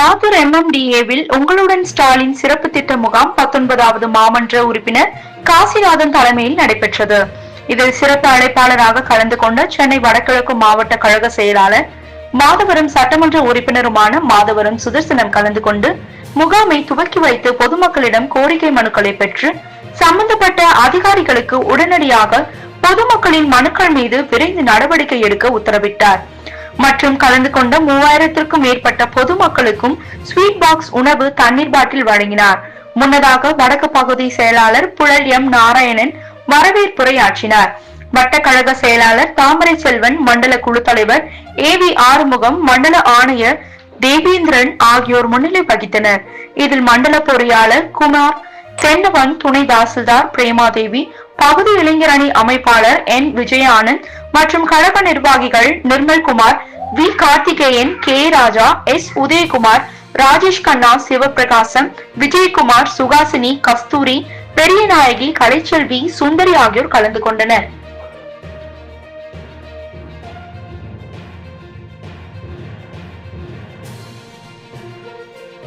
மாத்தூர் எம்எம்டிஏவில் உங்களுடன் ஸ்டாலின் சிறப்பு திட்ட முகாம் பத்தொன்பதாவது மாமன்ற உறுப்பினர் காசிநாதன் தலைமையில் நடைபெற்றது. இதில் சிறப்பு அழைப்பாளராக கலந்து கொண்ட சென்னை வடகிழக்கு மாவட்ட கழக செயலாளர் மாதவரம் சட்டமன்ற உறுப்பினருமான மாதவரம் சுதர்சனம் கலந்து கொண்டு முகாமை துவக்கி வைத்து பொதுமக்களிடம் கோரிக்கை மனுக்களை பெற்று சம்பந்தப்பட்ட அதிகாரிகளுக்கு உடனடியாக பொதுமக்களின் மனுக்கள் மீது விரைந்து நடவடிக்கை எடுக்க உத்தரவிட்டார். மற்றும் கலந்து கொண்ட மூவாயிரத்திற்கும் மேற்பட்ட பொதுமக்களுக்கும் ஸ்வீட் பாக்ஸ் உணவு தண்ணீர் பாட்டில் வழங்கினார். முன்னதாக வடக்கு பகுதி செயலாளர் புழல் எம் நாராயணன் வரவேற்புரையாற்றினார் வட்டக்கழக செயலாளர் தாமரை செல்வன் மண்டல குழு தலைவர் ஏ வி ஆறுமுகம் மண்டல ஆணையர் தேவேந்திரன் ஆகியோர் முன்னிலை வகித்தனர். இதில் மண்டல பொறியாளர் குமார் தென்னவன் துணை தாசில்தார் பிரேமாதேவி பகுதி இளைஞர் அணி அமைப்பாளர் என். விஜயானந்த் மற்றும் கழக நிர்வாகிகள் Nirmalkumar V. Karthikeyan K. Raja S. Udhayakumar Rajesh Kanna Sivaprakasam Vijayakumar Suhasini Kasthuri Periyanayaki Kalaiselvi Sundari ஆகியோர் கலந்து கொண்டனர்.